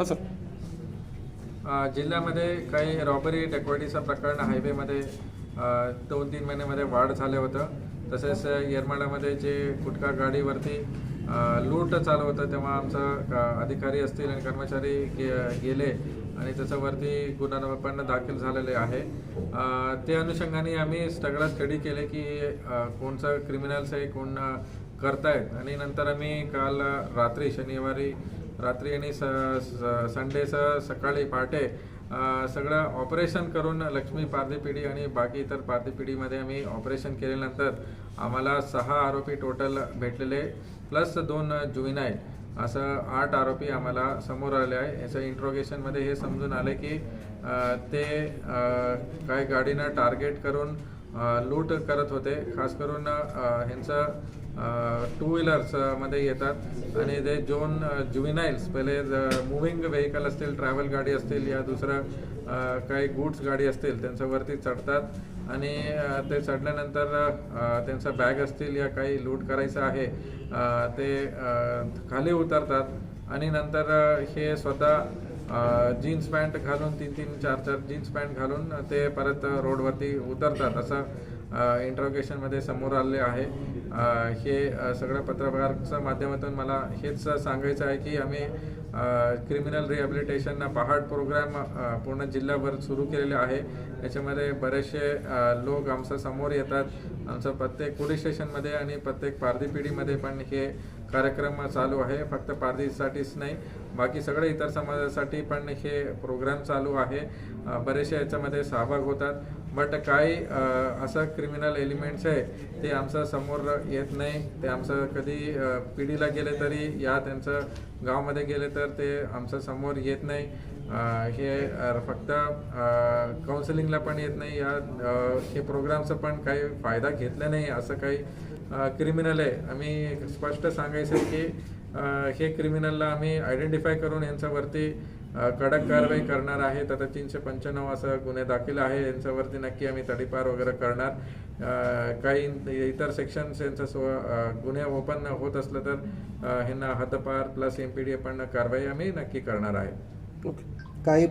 हां सर जिल्ह्यामध्ये काही रॉबरी डेकॉर्डीचं प्रकरण हायवेमध्ये दोन तीन महिन्यामध्ये वाढ झालं होतं. तसेच येरमाळ्यामध्ये जे गुटखा गाडीवरती लूट चालू होतं तेव्हा आमचा अधिकारी असतील आणि कर्मचारी गे गेले आणि त्याच्यावरती गुन्हा पण दाखल झालेले आहे. ते अनुषंगाने आम्ही सगळं स्टडी केले की कोणचं क्रिमिनल्स आहे कोण करतायत. आणि नंतर आम्ही काल रात्री शनिवारी रात्री आणि स स- संडेचं सकाळी पहाटे सगळं ऑपरेशन करून लक्ष्मी पारधी पिढी आणि बाकी इतर पारधी पिढीमध्ये आम्ही ऑपरेशन केल्यानंतर आम्हाला सहा आरोपी टोटल भेटलेले प्लस दोन जुविनाईल असं आठ आरोपी आम्हाला समोर आले आहे. याच्या इंट्रोगेशनमध्ये हे समजून आले की ते काही गाडीनं टार्गेट करून लूट करत होते. खास करून ह्यांचं टू व्हीलर्समध्ये येतात. आणि ते जोन जुविनाईल्स पहिले मुव्हिंग व्हेकल असतील ट्रॅव्हल गाडी असतील या दुसरं काही गुड्स गाडी असतील त्यांच्यावरती चढतात. आणि ते चढल्यानंतर त्यांचा बॅग असतील या काही लूट करायचं आहे ते खाली उतरतात. आणि नंतर हे स्वतः जीन्स पॅन्ट घालून तीन तीन चार चार जीन्स पॅन्ट घालून ते परत रोडवरती उतरतात. असं इंट्रोगेशनमध्ये समोर आले आहे. हे सगळं पत्रकाराच्या माध्यमातून मला हेच सांगायचं आहे की आम्ही क्रिमिनल रिहॅबिलिटेशन पहाड प्रोग्राम पूर्ण जिल्ह्याभर सुरू केलेले आहे. याच्यामध्ये बरेचसे लोक आमच्यासमोर येतात. आमचं प्रत्येक पोलीस स्टेशनमध्ये आणि प्रत्येक पारधी पिढीमध्ये पण हे कार्यक्रम चालू आहे. फक्त पारधीसाठीच नाही बाकी सगळे इतर समाजासाठी पण हे प्रोग्राम चालू आहे. बरेचसे याच्यामध्ये सहभाग होतात. बट काही असं क्रिमिनल एलिमेंट्स आहे ते आमचं समोर येत नाही. ते आमचं कधी पिढीला गेले तरी या त्यांचं गावामध्ये गेले तर ते आमच्यासमोर येत नाही. हे फक्त काउन्सिलिंगला पण येत नाही. या हे प्रोग्रामचं पण काही फायदा घेतला नाही. असं काही क्रिमिनल आहे. आम्ही स्पष्ट सांगायचं की हे क्रिमिनलला आम्ही आयडेंटिफाय करून यांच्यावरती कडक कारवाई करणार आहे. आता तीनशे पंच्याण्णव असं गुन्हे दाखल आहे. यांच्यावरती नक्की आम्ही तडीपार वगैरे करणार. काही इतर सेक्शन्स यांचं सो गुन्हे ओपन होत असलं तर ह्यांना हद्दपार प्लस एम पी डी पण कारवाई आम्ही नक्की करणार आहे. काही